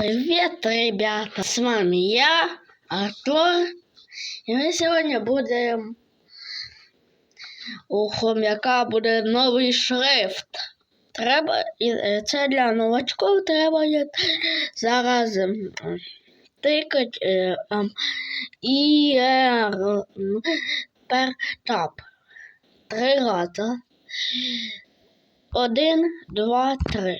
Привет, ребята! С вами я, Артур. І ми сьогодні будемо у хом'яка буде новий шрифт. Треба, е, це для новачків треба зараз тикати ем, і е, пер тап. Три рази. Один, два, три.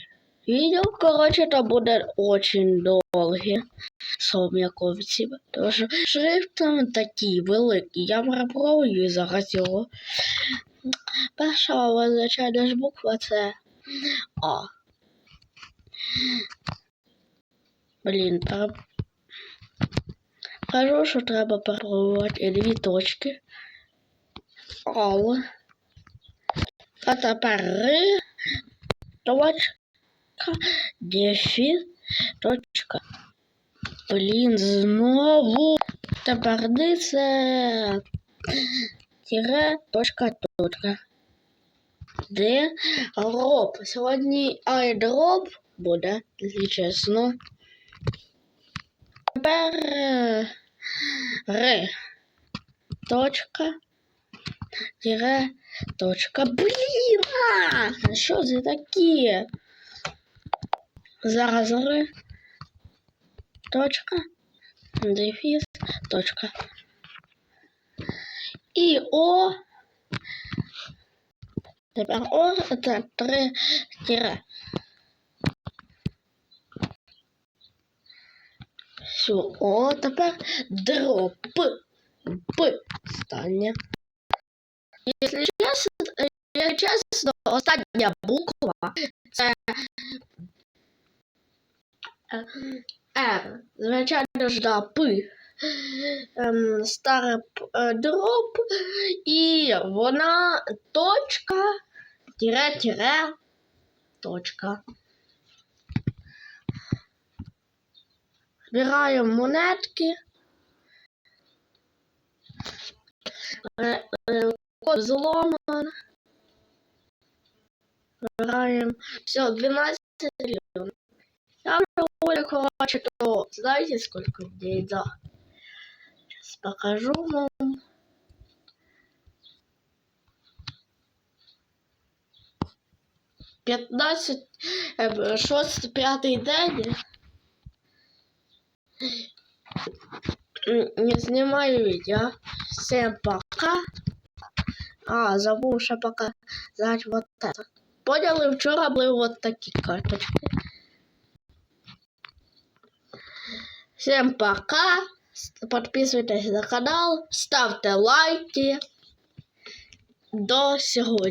Відео, коротше, то буде очень довге. Сом'яковці. Тому що шрифт там такий великий. Я попробую зараз його. Перша, звичайно ж, буква це А. Блін, пере... Кажу, що треба перепробувати дві точки. Ал. А тепер Р. Точка. Дефіс. Точка. Блін, знову. Тепер Д це тире, точка, точка. Де роб. Сьогодні айдроп буде, якщо чесно. Тепер е, Р. Точка. Тире, точка. Блін! А! Що це таке? Зараз. Точка. Дефіс. Точка. І О. Тепер О це три тире. Все, О, тепер дроп. П. Остання. Якщо якщо чесно, остання буква це Р. Звичайно ж, да, П. Ем, старе е, дроп. І вона точка, тире, тире, точка. Збираємо монетки. Е, е, Код зломан. Збираємо. Все, 12 миллионов. Я довольно короче, то знаете, сколько людей, да. Сейчас покажу вам. П'ятнадцять, е, шостий, п'ятий день. М, Не знімаю відео. Всем пока. А, забув ще показати вот это. Поняли, вчора були вот такі карточки. Всем пока. Подписывайтесь на канал, ставте лайки. До сьогодні.